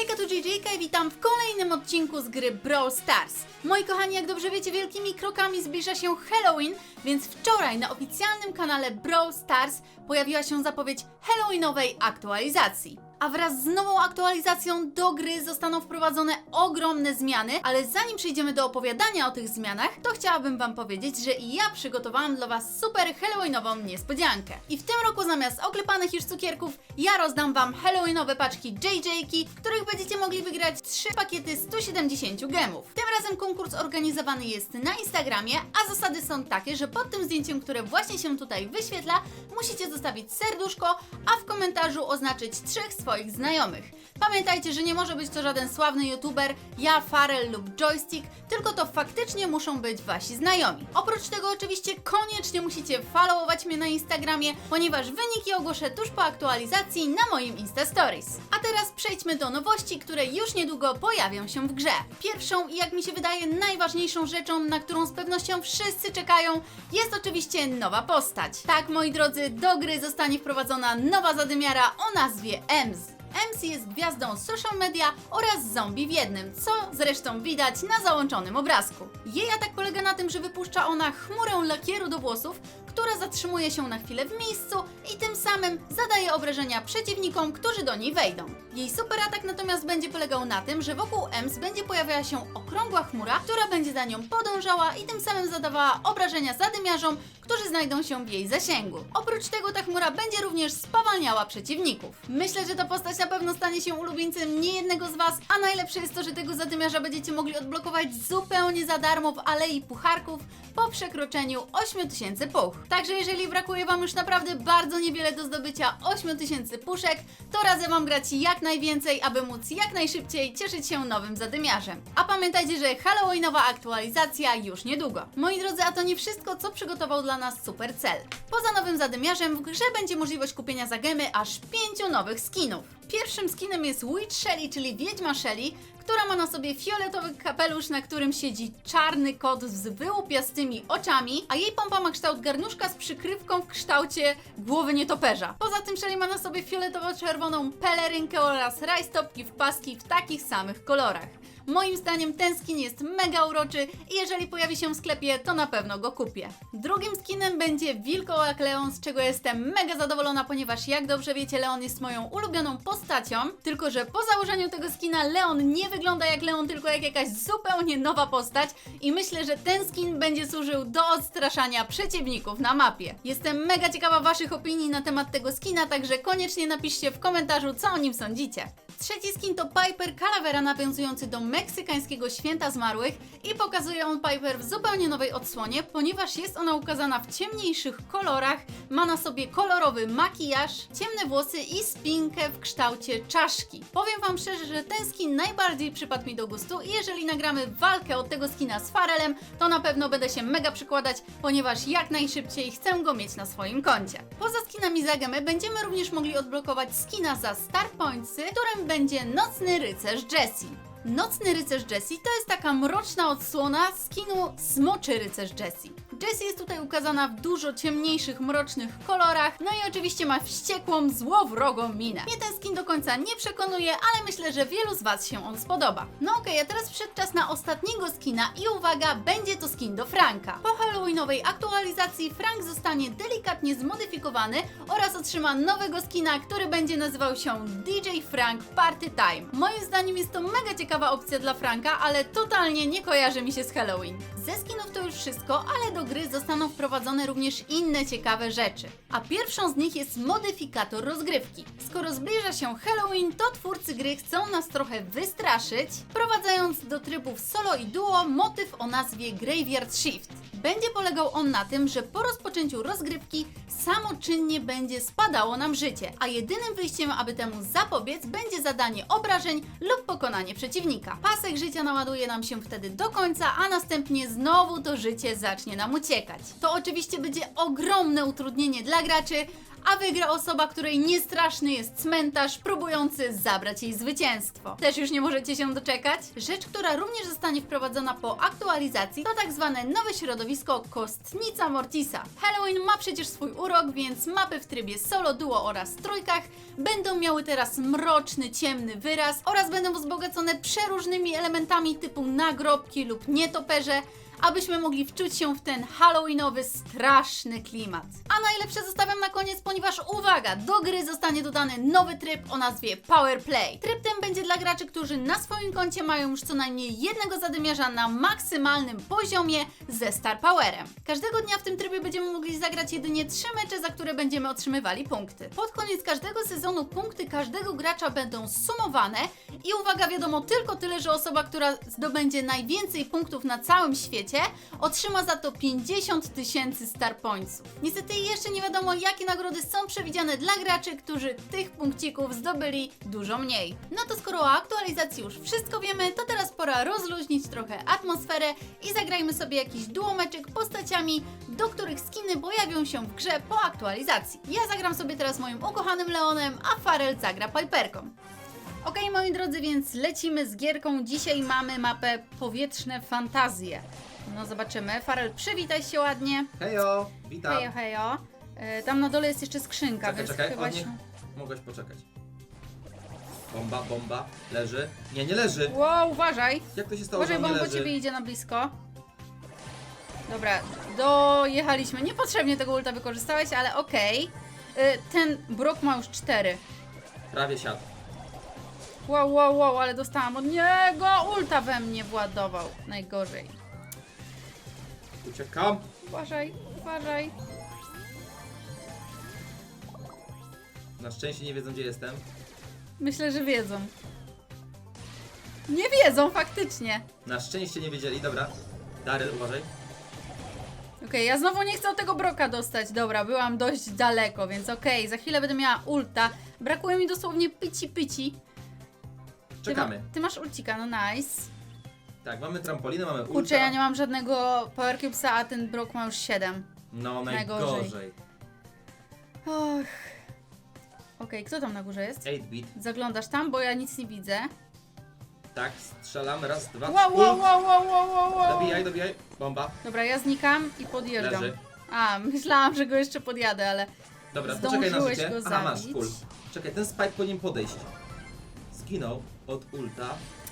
Hejka, tu JJK i witam w kolejnym odcinku z gry Brawl Stars. Moi kochani, jak dobrze wiecie, wielkimi krokami zbliża się Halloween, więc wczoraj na oficjalnym kanale Brawl Stars pojawiła się zapowiedź Halloweenowej aktualizacji. A wraz z nową aktualizacją do gry zostaną wprowadzone ogromne zmiany, ale zanim przejdziemy do opowiadania o tych zmianach, to chciałabym Wam powiedzieć, że ja przygotowałam dla Was super Halloweenową niespodziankę. I w tym roku zamiast oklepanych już cukierków, ja rozdam Wam Halloweenowe paczki JJki, w których będziecie mogli wygrać 3 pakiety 170 gemów. Tym razem konkurs organizowany jest na Instagramie, a zasady są takie, że pod tym zdjęciem, które właśnie się tutaj wyświetla, musicie zostawić serduszko, a w komentarzu oznaczyć trzech swoich znajomych. Pamiętajcie, że nie może być to żaden sławny youtuber, ja, Farel lub Joystick, tylko to faktycznie muszą być wasi znajomi. Oprócz tego oczywiście koniecznie musicie followować mnie na Instagramie, ponieważ wyniki ogłoszę tuż po aktualizacji na moim Insta Stories. A teraz przejdźmy do nowości, które już niedługo pojawią się w grze. Pierwszą i jak mi się wydaje najważniejszą rzeczą, na którą z pewnością wszyscy czekają, jest oczywiście nowa postać. Tak, moi drodzy, do gry zostanie wprowadzona nowa zadymiara o nazwie EMS. MC jest gwiazdą social media oraz zombie w jednym, co zresztą widać na załączonym obrazku. Jej atak polega na tym, że wypuszcza ona chmurę lakieru do włosów, która zatrzymuje się na chwilę w miejscu i tym samym zadaje obrażenia przeciwnikom, którzy do niej wejdą. Jej super atak natomiast będzie polegał na tym, że wokół Ems będzie pojawiała się okrągła chmura, która będzie za nią podążała i tym samym zadawała obrażenia zadymiarzom, którzy znajdą się w jej zasięgu. Oprócz tego ta chmura będzie również spowalniała przeciwników. Myślę, że ta postać na pewno stanie się ulubieńcem niejednego z Was, a najlepsze jest to, że tego zadymiarza będziecie mogli odblokować zupełnie za darmo w Alei Pucharków po przekroczeniu 8000 puch. Także jeżeli brakuje Wam już naprawdę bardzo niewiele do zdobycia 8000 puszek, to radzę Wam grać jak najwięcej, aby móc jak najszybciej cieszyć się nowym zadymiarzem. A pamiętajcie, że Halloweenowa aktualizacja już niedługo. Moi drodzy, a to nie wszystko, co przygotował dla nas Supercell. Poza nowym zadymiarzem w grze będzie możliwość kupienia za gemy aż 5 nowych skinów. Pierwszym skinem jest Witch Shelly, czyli Wiedźma Shelly, która ma na sobie fioletowy kapelusz, na którym siedzi czarny kot z wyłupiastymi oczami, a jej pompa ma kształt garnuszka z przykrywką w kształcie głowy nietoperza. Poza tym Shelly ma na sobie fioletowo-czerwoną pelerynkę oraz rajstopki w paski w takich samych kolorach. Moim zdaniem ten skin jest mega uroczy i jeżeli pojawi się w sklepie, to na pewno go kupię. Drugim skinem będzie Wilkołak Leon, z czego jestem mega zadowolona, ponieważ jak dobrze wiecie, Leon jest moją ulubioną postacią, tylko że po założeniu tego skina Leon nie wygląda jak Leon, tylko jak jakaś zupełnie nowa postać i myślę, że ten skin będzie służył do odstraszania przeciwników na mapie. Jestem mega ciekawa Waszych opinii na temat tego skina, także koniecznie napiszcie w komentarzu, co o nim sądzicie. Trzeci skin to Piper Calavera nawiązujący do meksykańskiego święta zmarłych i pokazuje on Piper w zupełnie nowej odsłonie, ponieważ jest ona ukazana w ciemniejszych kolorach, ma na sobie kolorowy makijaż, ciemne włosy i spinkę w kształcie czaszki. Powiem Wam szczerze, że ten skin najbardziej przypadł mi do gustu i jeżeli nagramy walkę od tego skina z Farelem, to na pewno będę się mega przykładać, ponieważ jak najszybciej chcę go mieć na swoim koncie. Poza skinami za gemę będziemy również mogli odblokować skina za Star Pointsy, którym będzie Nocny Rycerz Jessie. Nocny Rycerz Jessie to jest taka mroczna odsłona skinu Smoczy Rycerz Jessie. Jessie jest tutaj ukazana w dużo ciemniejszych, mrocznych kolorach, no i oczywiście ma wściekłą, złowrogą minę. Mnie ten skin do końca nie przekonuje, ale myślę, że wielu z Was się on spodoba. No okej, a teraz przyszedł czas na ostatniego skina i uwaga, będzie to skin do Franka. Po halloweenowej aktualizacji Frank zostanie delikatnie zmodyfikowany oraz otrzyma nowego skina, który będzie nazywał się DJ Frank Party Time. Moim zdaniem jest to mega ciekawa opcja dla Franka, ale totalnie nie kojarzy mi się z Halloween. Ze skinów to już wszystko, ale do gry zostaną wprowadzone również inne ciekawe rzeczy. A pierwszą z nich jest modyfikator rozgrywki. Skoro zbliża się Halloween, to twórcy gry chcą nas trochę wystraszyć, wprowadzając do trybów solo i duo motyw o nazwie Graveyard Shift. Będzie polegał on na tym, że po rozpoczęciu rozgrywki samoczynnie będzie spadało nam życie, a jedynym wyjściem, aby temu zapobiec, będzie zadanie obrażeń lub pokonanie przeciwnika. Pasek życia naładuje nam się wtedy do końca, a następnie znowu to życie zacznie nam uciekać. To oczywiście będzie ogromne utrudnienie dla graczy, a wygra osoba, której niestraszny jest cmentarz, próbujący zabrać jej zwycięstwo. Też już nie możecie się doczekać? Rzecz, która również zostanie wprowadzona po aktualizacji, to tak zwane nowe środowisko Kostnica Mortisa. Halloween ma przecież swój urok, więc mapy w trybie solo, duo oraz trójkach będą miały teraz mroczny, ciemny wyraz oraz będą wzbogacone przeróżnymi elementami typu nagrobki lub nietoperze, abyśmy mogli wczuć się w ten halloweenowy, straszny klimat. A najlepsze zostawiam na koniec, ponieważ uwaga, do gry zostanie dodany nowy tryb o nazwie Power Play. Tryb ten będzie dla graczy, którzy na swoim koncie mają już co najmniej jednego zadymiarza na maksymalnym poziomie ze Star Powerem. Każdego dnia w tym trybie będziemy mogli zagrać jedynie trzy mecze, za które będziemy otrzymywali punkty. Pod koniec każdego sezonu punkty każdego gracza będą sumowane i uwaga, wiadomo tylko tyle, że osoba, która zdobędzie najwięcej punktów na całym świecie, otrzyma za to 50 tysięcy Star Pointsów. Niestety jeszcze nie wiadomo, jakie nagrody są przewidziane dla graczy, którzy tych punkcików zdobyli dużo mniej. No to skoro o aktualizacji już wszystko wiemy, to teraz pora rozluźnić trochę atmosferę i zagrajmy sobie jakiś duomeczek postaciami, do których skiny pojawią się w grze po aktualizacji. Ja zagram sobie teraz moim ukochanym Leonem, a Farel zagra Piperką. Okej, moi drodzy, więc lecimy z gierką. Dzisiaj mamy mapę Powietrzne Fantazje. No zobaczymy. Farel, przywitaj się ładnie. Hejo, witam. Hejo, hejo. E, tam na dole jest jeszcze skrzynka, Czekaj, więc czekaj, chyba się... mogłeś poczekać. Bomba, bomba, leży. Nie, nie leży. Wow, uważaj. Jak to się stało, Uważaj, że bo on on nie po ciebie idzie na blisko. Dobra, dojechaliśmy. Niepotrzebnie tego ulta wykorzystałeś, ale okej. E, Ten Brock ma już cztery. Prawie siadł. Wow, wow, wow, ale dostałam od niego ulta we mnie władował. Najgorzej. Uciekam. Uważaj, uważaj. Na szczęście nie wiedzą, gdzie jestem. Myślę, że wiedzą. Nie wiedzą, faktycznie. Na szczęście nie wiedzieli, dobra. Daryl, uważaj. Okej, ja znowu nie chcę od tego broka dostać. Dobra, byłam dość daleko, więc okej, za chwilę będę miała ulta. Brakuje mi dosłownie pyci. Ty, Czekamy. ma, ty masz ulcika, no nice. Tak, mamy trampolinę, mamy ulta. Kurczę, ja nie mam żadnego Power Cubesa, a ten brok ma już 7. No, Najgorzej. najgorzej. Och. Okej, kto tam na górze jest? 8-bit. Zaglądasz tam, bo ja nic nie widzę. Tak, strzelam. Raz, dwa, Wow, wow, wow, wow, wow, wow, wow. Dobijaj, dobijaj. Bomba. Dobra, ja znikam i podjeżdżam. Leży. A, myślałam, że go jeszcze podjadę, ale Dobra, poczekaj na Zdążyłeś życie. go Aha, masz, zabić. full. Czekaj, ten spike po nim podejść. Zginął od ulta.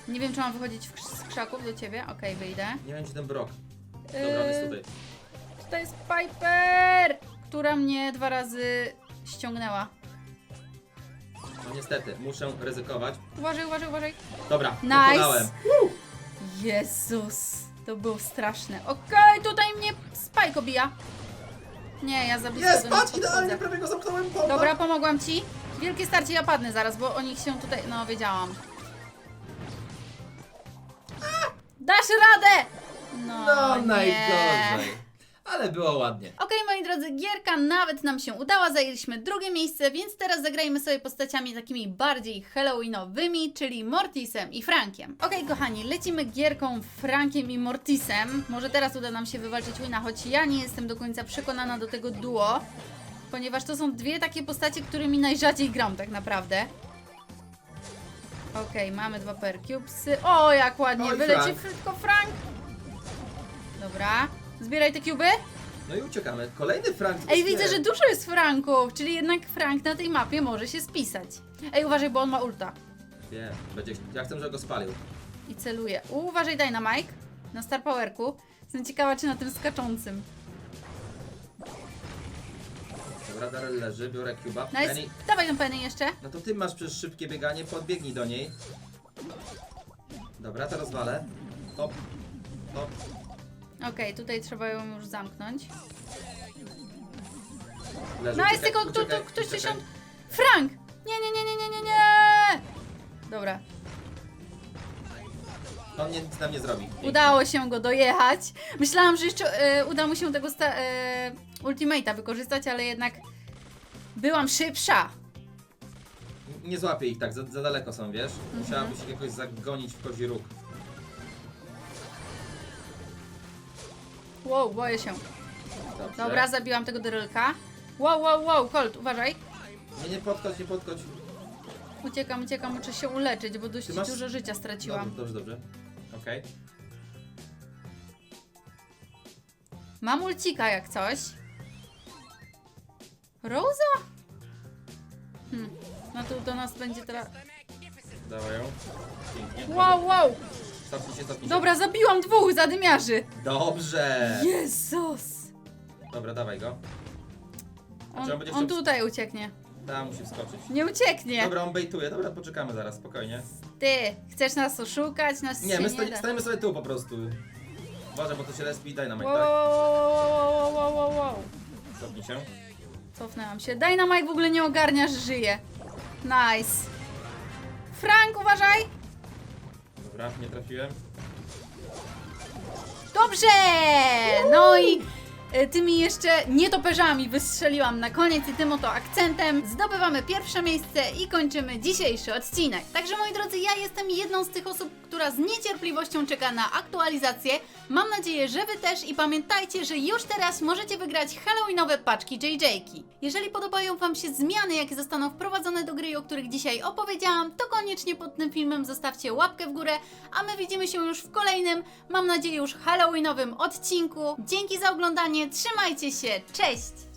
Nie wiem, czy mam wychodzić w krz- z krzaków do ciebie. Okej, wyjdę. Nie wiem, gdzie ten brok. Dobra, on jest Yy, tutaj. Tutaj jest Piper, która mnie dwa razy ściągnęła. No niestety, muszę ryzykować. Uważaj, uważaj, uważaj. Dobra, Nice. pokonałem. Jezus, to był straszne. Okej, tutaj mnie Spike obija. Nie, ja za blisko Jest, do nich patrz, idealnie, podchodzę. prawie go zamknąłem, bomba. Dobra, pomogłam ci. Wielkie starcie, ja padnę zaraz, bo o nich się tutaj... No, wiedziałam. Dasz radę! No, No, nie. najgorzej. Ale było ładnie. Okej, moi drodzy, gierka nawet nam się udała, zajęliśmy drugie miejsce, więc teraz zagrajmy sobie postaciami takimi bardziej halloweenowymi, czyli Mortisem i Frankiem. Okej, kochani, lecimy gierką Frankiem i Mortisem. Może teraz uda nam się wywalczyć wina, choć ja nie jestem do końca przekonana do tego duo, ponieważ to są dwie takie postacie, którymi najrzadziej gram tak naprawdę. Okej, mamy dwa per cubesy. O, jak ładnie, Oj, wyleci Frank. tylko Frank. Dobra, zbieraj te kuby. No i uciekamy. Kolejny Frank. Ej, widzę, że dużo jest Franków, czyli jednak Frank na tej mapie może się spisać. Ej, uważaj, bo on ma ulta. Nie, będzie. Ja chcę, żeby go spalił. I celuje. Uważaj, daj na Mike. Na Star Powerku. Jestem ciekawa, czy na tym skaczącym. Dobra, Daryl leży, biorę Cuba. Nice. Penny, Dawaj tą penny jeszcze. no to ty masz przez szybkie bieganie, podbiegnij do niej. Dobra, to rozwalę. Hop, hop. Okej, tutaj trzeba ją już zamknąć. Leży. No jest tylko uciekaj, tu, ktoś uciekaj. tysiąc. Frank! Nie, nie, nie, nie, nie, nie, nie! Dobra, On nic nam nie zrobi. udało się go dojechać. Myślałam, że jeszcze e, uda mu się tego sta- e, ultimate'a wykorzystać, ale jednak byłam szybsza. Nie złapię ich tak, za, za daleko są, wiesz? Mhm. Musiałabyś ich jakoś zagonić w kozi róg. Wow, boję się. Dobrze. Dobra, zabiłam tego drylka. Wow, wow, wow, Colt, uważaj. Nie, nie podchodź, nie podchodź. Uciekam, uciekam, muszę się uleczyć, bo dość Ty masz- dużo życia straciłam. Dobrze, dobrze, dobrze. Okej. Mam ulcika jak coś. Rosa? Hmm. No tu do nas będzie teraz... Dawaj ją. Pięknie. Wow, wow! Się. Dobra, zabiłam dwóch zadymiarzy. Dobrze! Jezus! Dobra, dawaj go. On, Czy on będzie on chciał- tutaj ucieknie. Tam musi wskoczyć. Nie ucieknie. Dobra, on bejtuje. Dobra, poczekamy zaraz, spokojnie. Ty, chcesz nas oszukać? Nas Nie, się my nie sta- da. stajemy sobie tu po prostu. Uważaj, bo to się respi, daj nam Wow, tak. wow, wow, wow, wow, wow. Stopnij się. Cofnęłam się. Dynamite w ogóle nie ogarnia, że żyje. Nice. Frank, uważaj! Dobra, nie trafiłem. Dobrze! No i tymi jeszcze nietoperzami wystrzeliłam na koniec i tym oto akcentem zdobywamy pierwsze miejsce i kończymy dzisiejszy odcinek. Także moi drodzy, ja jestem jedną z tych osób, która z niecierpliwością czeka na aktualizację. Mam nadzieję, że wy też i pamiętajcie, że już teraz możecie wygrać halloweenowe paczki JJ-ki. Jeżeli podobają wam się zmiany, jakie zostaną wprowadzone do gry, o których dzisiaj opowiedziałam, to koniecznie pod tym filmem zostawcie łapkę w górę, a my widzimy się już w kolejnym, mam nadzieję już halloweenowym odcinku. Dzięki za oglądanie, trzymajcie się, cześć!